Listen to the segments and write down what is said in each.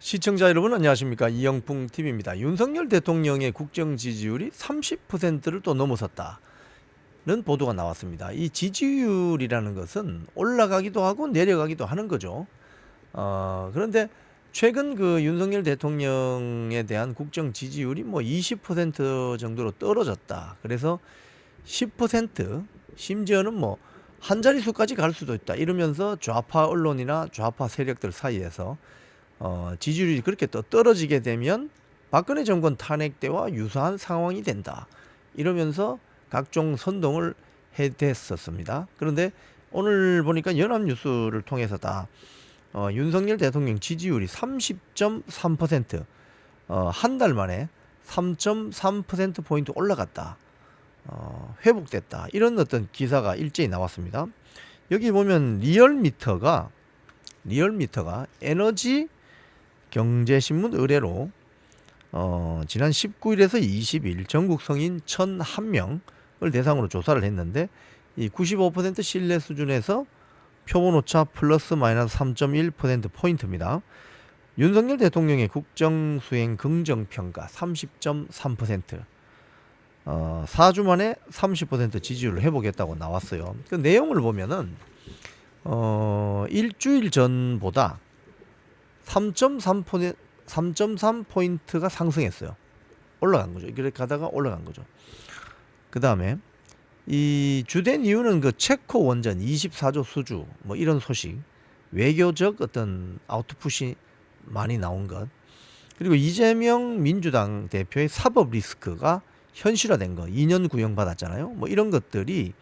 시청자 여러분 안녕하십니까 이영풍 TV입니다. 윤석열 대통령의 국정 지지율이 30%를 또 넘어섰다는 보도가 나왔습니다. 이 지지율이라는 것은 올라가기도 하고 내려가기도 하는 거죠. 어, 그런데 최근 그 윤석열 대통령에 대한 국정 지지율이 뭐 20% 정도로 떨어졌다. 그래서 10% 심지어는 뭐 한 자릿수까지 갈 수도 있다. 이러면서 좌파 언론이나 좌파 세력들 사이에서 어, 지지율이 그렇게 또 떨어지게 되면 박근혜 정권 탄핵 때와 유사한 상황이 된다. 이러면서 각종 선동을 해댔었습니다. 그런데 오늘 보니까 연합뉴스를 통해서 다 어, 윤석열 대통령 지지율이 30.3% 어, 한 달 만에 3.3% 포인트 올라갔다. 어, 회복됐다. 이런 어떤 기사가 일제히 나왔습니다. 여기 보면 리얼미터가 리얼미터가 에너지 경제신문 의뢰로 어, 지난 19일에서 20일 전국 성인 1,001명을 대상으로 조사를 했는데 이 95% 신뢰 수준에서 표본 오차 플러스 마이너스 3.1% 포인트입니다. 윤석열 대통령의 국정 수행 긍정 평가 30.3%. 어, 4주 만에 30% 지지율을 회복했다고 나왔어요. 그 내용을 보면은 어, 일주일 전보다 3.3 3.3 포인트가 상승했어요. 올라간 거죠. 이렇게 가다가 올라간 거죠. 그 다음에 이 주된 이유는 그 체코 원전 24조 수주 뭐 이런 소식 외교적 어떤 아웃풋이 많이 나온 것 그리고 이재명 민주당 대표의 사법 리스크가 현실화된 거 2년 구형 받았잖아요. 뭐 이런 것들이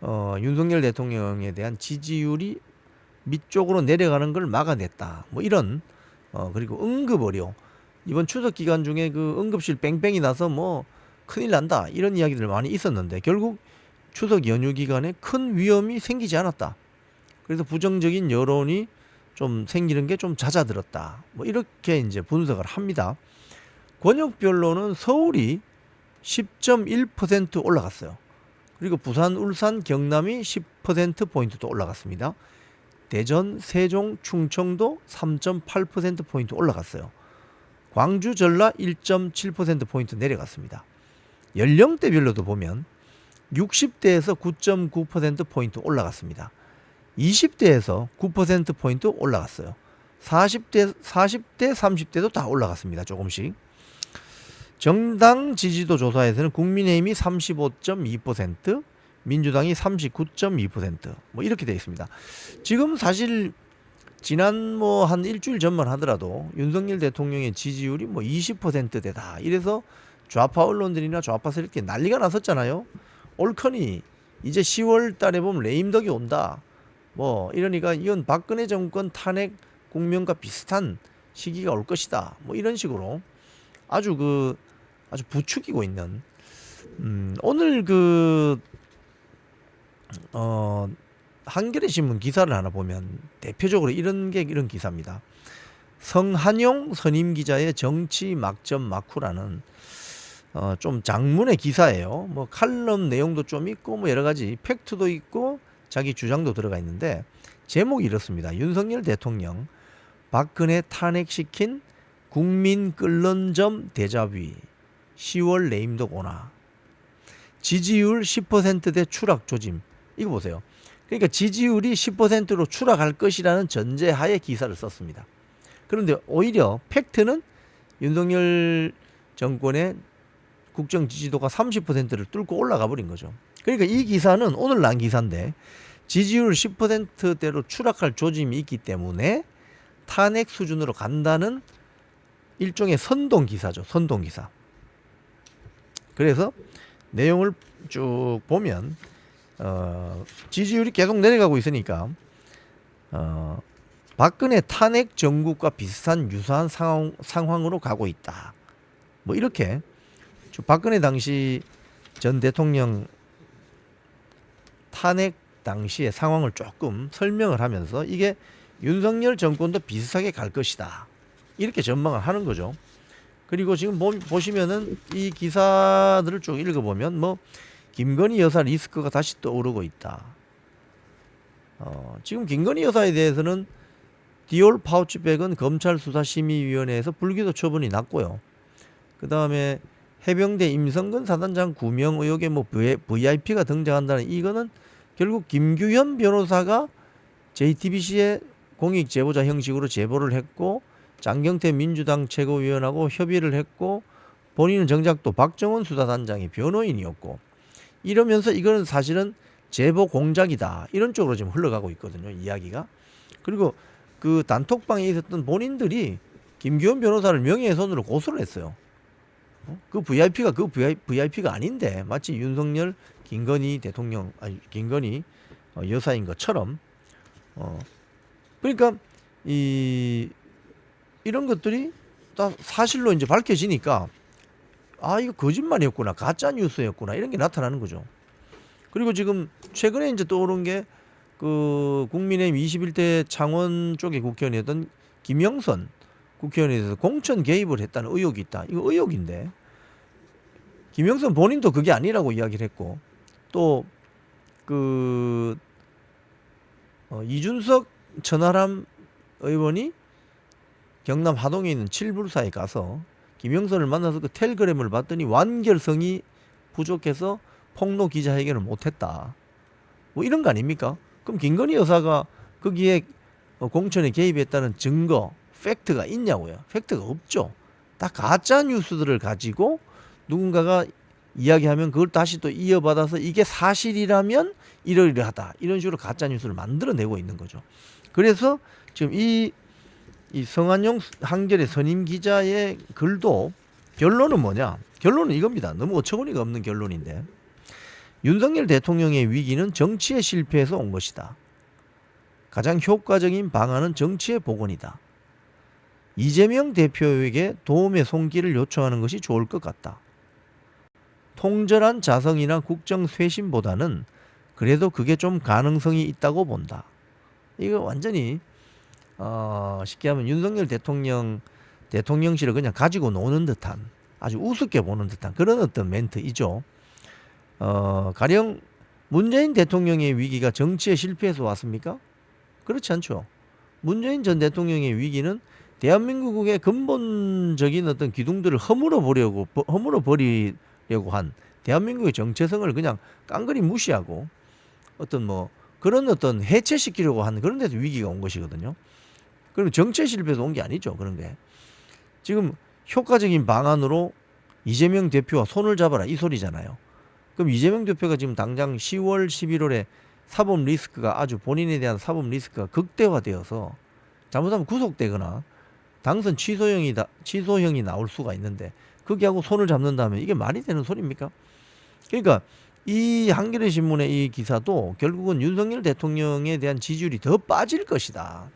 어, 윤석열 대통령에 대한 지지율이 밑쪽으로 내려가는 걸 막아냈다. 뭐 이런 어 그리고 응급 의료 이번 추석 기간 중에 그 응급실 뺑뺑이 나서 뭐 큰일 난다 이런 이야기들 많이 있었는데 결국 추석 연휴 기간에 큰 위험이 생기지 않았다. 그래서 부정적인 여론이 좀 생기는 게 좀 잦아들었다. 뭐 이렇게 이제 분석을 합니다. 권역별로는 서울이 10.1% 올라갔어요. 그리고 부산, 울산, 경남이 10% 포인트 또 올라갔습니다. 대전, 세종, 충청도 3.8% 포인트 올라갔어요. 광주, 전라 1.7% 포인트 내려갔습니다. 연령대별로도 보면 60대에서 9.9% 포인트 올라갔습니다. 20대에서 9% 포인트 올라갔어요. 40대, 40대, 30대도 다 올라갔습니다. 조금씩. 정당 지지도 조사에서는 국민의힘이 35.2%, 민주당이 39.2%뭐 이렇게 되어 있습니다. 지금 사실 지난 뭐 한 일주일 전만 하더라도 윤석열 대통령의 지지율이 뭐 20%대다. 이래서 좌파 언론들이나 좌파 세력들이 난리가 났었잖아요. 올커니 이제 10월 달에 보면 레임덕이 온다. 뭐 이러니까 이건 박근혜 정권 탄핵 국면과 비슷한 시기가 올 것이다. 뭐 이런 식으로 아주 그 아주 부추기고 있는 음, 오늘 그 어, 한겨레 신문 기사를 하나 보면 대표적으로 이런 게 이런 기사입니다. 성한용 선임 기자의 정치 막점 마쿠라는 어, 좀 장문의 기사예요. 뭐 칼럼 내용도 좀 있고 뭐 여러 가지 팩트도 있고 자기 주장도 들어가 있는데 제목이 이렇습니다. 윤석열 대통령 박근혜 탄핵시킨 국민 끓는 점 대자위 10월 레임덕 오나 지지율 10%대 추락 조짐 이거 보세요. 그러니까 지지율이 10%로 추락할 것이라는 전제하에 기사를 썼습니다. 그런데 오히려 팩트는 윤석열 정권의 국정 지지도가 30%를 뚫고 올라가 버린 거죠. 그러니까 이 기사는 오늘 난 기사인데 지지율 10%대로 추락할 조짐이 있기 때문에 탄핵 수준으로 간다는 일종의 선동 기사죠. 선동 기사. 그래서 내용을 쭉 보면 어, 지지율이 계속 내려가고 있으니까 어, 박근혜 탄핵 정국과 비슷한 유사한 상황, 상황으로 가고 있다. 뭐 이렇게 저 박근혜 당시 전 대통령 탄핵 당시의 상황을 조금 설명을 하면서 이게 윤석열 정권도 비슷하게 갈 것이다. 이렇게 전망을 하는 거죠. 그리고 지금 보, 보시면은 이 기사들을 쭉 읽어보면 뭐 김건희 여사 리스크가 다시 떠오르고 있다. 어, 지금 김건희 여사에 대해서는 디올 파우치백은 검찰 수사심의위원회에서 불기소 처분이 났고요. 그 다음에 해병대 임성근 사단장 구명 의혹에 뭐 VIP가 등장한다는 이거는 결국 김규현 변호사가 JTBC에 공익 제보자 형식으로 제보를 했고 장경태 민주당 최고위원하고 협의를 했고 본인은 정작 또 박정원 수사단장의 변호인이었고 이러면서 이거는 사실은 제보 공작이다 이런 쪽으로 지금 흘러가고 있거든요 이야기가 그리고 그 단톡방에 있었던 본인들이 김기현 변호사를 명예훼손으로 고소를 했어요. 어? 그 VIP가 그 VIP가 아닌데 마치 윤석열, 김건희 대통령 아니 김건희 어, 여사인 것처럼 어 그러니까 이 이런 것들이 다 사실로 이제 밝혀지니까 아 이거 거짓말이었구나 가짜 뉴스였구나 이런 게 나타나는 거죠. 그리고 지금 최근에 이제 떠오른 게 그 국민의힘 21대 창원 쪽의 국회의원이었던 김영선 국회의원에 대해서 공천 개입을 했다는 의혹이 있다. 이거 의혹인데 김영선 본인도 그게 아니라고 이야기를 했고 또그 어, 이준석 천하람 의원이 경남 하동에 있는 칠불사에 가서 김영선을 만나서 그 텔그램을 봤더니 완결성이 부족해서 폭로 기자회견을 못했다. 뭐 이런 거 아닙니까? 그럼 김건희 여사가 거기에 어, 공천에 개입했다는 증거, 팩트가 있냐고요? 팩트가 없죠. 다 가짜 뉴스들을 가지고 누군가가 이야기하면 그걸 다시 또 이어받아서 이게 사실이라면 이러이러하다 이런 식으로 가짜 뉴스를 만들어내고 있는 거죠. 그래서 지금 이, 이 성한용 한결의 선임 기자의 글도 결론은 뭐냐? 결론은 이겁니다. 너무 어처구니가 없는 결론인데 윤석열 대통령의 위기는 정치의 실패에서 온 것이다. 가장 효과적인 방안은 정치의 복원이다. 이재명 대표에게 도움의 손길을 요청하는 것이 좋을 것 같다. 통절한 자성이나 국정 쇄신보다는 그래도 그게 좀 가능성이 있다고 본다. 이거 완전히 어, 쉽게 하면 윤석열 대통령 대통령실을 그냥 가지고 노는 듯한 아주 우습게 보는 듯한 그런 어떤 멘트이죠. 어, 가령 문재인 대통령의 위기가 정치의 실패에서 왔습니까? 그렇지 않죠. 문재인 전 대통령의 위기는 대한민국의 근본적인 어떤 기둥들을 허물어 보려고 허물어 버리려고 한 대한민국의 정체성을 그냥 깡그리 무시하고 어떤 뭐 그런 어떤 해체시키려고 하는 그런 데서 위기가 온 것이거든요. 그럼 정체 실패에서 온게 아니죠. 그런 게. 지금 효과적인 방안으로 이재명 대표와 손을 잡아라 이 소리잖아요. 그럼 이재명 대표가 지금 당장 10월, 11월에 사법 리스크가 아주 본인에 대한 사법 리스크가 극대화되어서 잘못하면 구속되거나 당선 취소형이 다, 취소형이 나올 수가 있는데 거기하고 손을 잡는다면 이게 말이 되는 소리입니까? 그러니까 이 한겨레 신문의 이 기사도 결국은 윤석열 대통령에 대한 지지율이 더 빠질 것이다.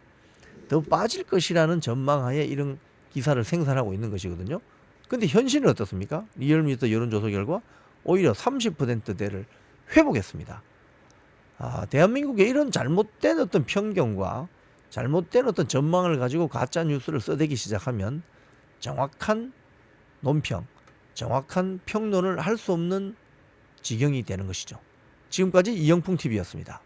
더 빠질 것이라는 전망하에 이런 기사를 생산하고 있는 것이거든요. 근데 현실은 어떻습니까? 리얼미터 여론조사 결과 오히려 30%대를 회복했습니다. 아, 대한민국에 이런 잘못된 어떤 편견과 잘못된 어떤 전망을 가지고 가짜 뉴스를 써대기 시작하면 정확한 논평, 정확한 평론을 할 수 없는 지경이 되는 것이죠. 지금까지 이영풍 TV였습니다.